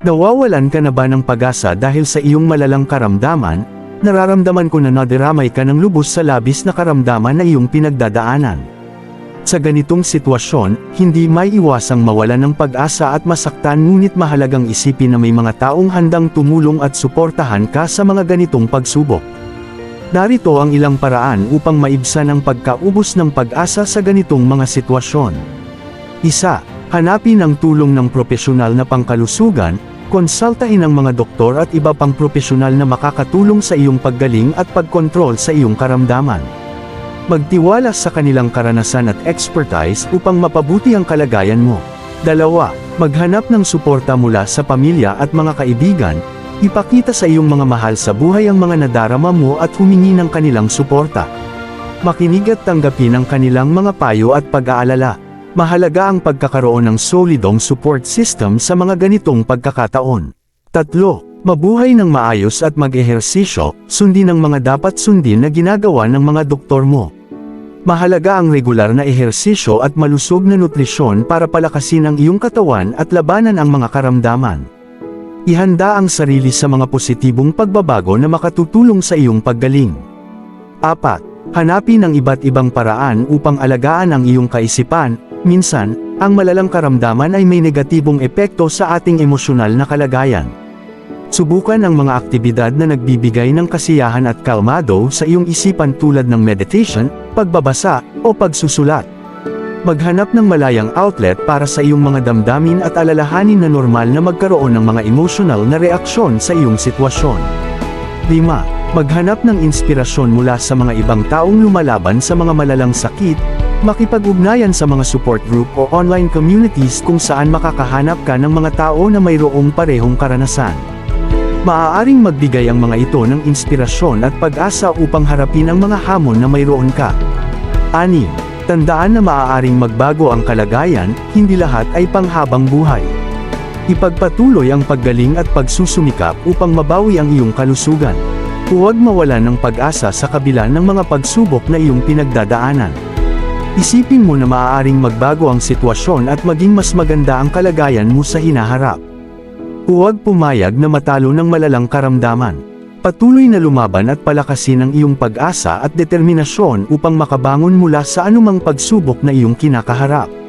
Nawawalan ka na ba ng pag-asa dahil sa iyong malalang karamdaman? Nararamdaman ko na nadiramay ka ng lubos sa labis na karamdaman na iyong pinagdadaanan. Sa ganitong sitwasyon, hindi may iwasang mawalan ng pag-asa at masaktan ngunit mahalagang isipin na may mga taong handang tumulong at suportahan ka sa mga ganitong pagsubok. Narito ang ilang paraan upang maibsan ang pagkaubos ng pag-asa sa ganitong mga sitwasyon. Isa, hanapin ang tulong ng profesional na pangkalusugan, konsultahin ang mga doktor at iba pang profesional na makakatulong sa iyong paggaling at pagkontrol sa iyong karamdaman. Magtiwala sa kanilang karanasan at expertise upang mapabuti ang kalagayan mo. Dalawa, maghanap ng suporta mula sa pamilya at mga kaibigan, ipakita sa iyong mga mahal sa buhay ang mga nadarama mo at humingi ng kanilang suporta. Makinig at tanggapin ang kanilang mga payo at pag-aalala. Mahalaga ang pagkakaroon ng solidong support system sa mga ganitong pagkakataon. Tatlo, mabuhay ng maayos at mag-ehersisyo, sundin ang mga dapat sundin na ginagawa ng mga doktor mo. Mahalaga ang regular na ehersisyo at malusog na nutrisyon para palakasin ang iyong katawan at labanan ang mga karamdaman. Ihanda ang sarili sa mga positibong pagbabago na makatutulong sa iyong paggaling. 4. Hanapin ang iba't ibang paraan upang alagaan ang iyong kaisipan, minsan, ang malalang karamdaman ay may negatibong epekto sa ating emosyonal na kalagayan. Subukan ang mga aktibidad na nagbibigay ng kasiyahan at kalmado sa iyong isipan tulad ng meditation, pagbabasa, o pagsusulat. Maghanap ng malayang outlet para sa iyong mga damdamin at alalahanin na normal na magkaroon ng mga emosyonal na reaksyon sa iyong sitwasyon. 5. Maghanap ng inspirasyon mula sa mga ibang taong lumalaban sa mga malalang sakit, makipag-ugnayan sa mga support group o online communities kung saan makakahanap ka ng mga tao na mayroong parehong karanasan. Maaaring magbigay ang mga ito ng inspirasyon at pag-asa upang harapin ang mga hamon na mayroon ka. 6. Tandaan na maaaring magbago ang kalagayan, hindi lahat ay panghabang buhay. Ipagpatuloy ang paggaling at pagsusumikap upang mabawi ang iyong kalusugan. Huwag mawalan ng pag-asa sa kabila ng mga pagsubok na iyong pinagdadaanan. Isipin mo na maaaring magbago ang sitwasyon at maging mas maganda ang kalagayan mo sa hinaharap. Huwag pumayag na matalo ng malalang karamdaman. Patuloy na lumaban at palakasin ang iyong pag-asa at determinasyon upang makabangon mula sa anumang pagsubok na iyong kinakaharap.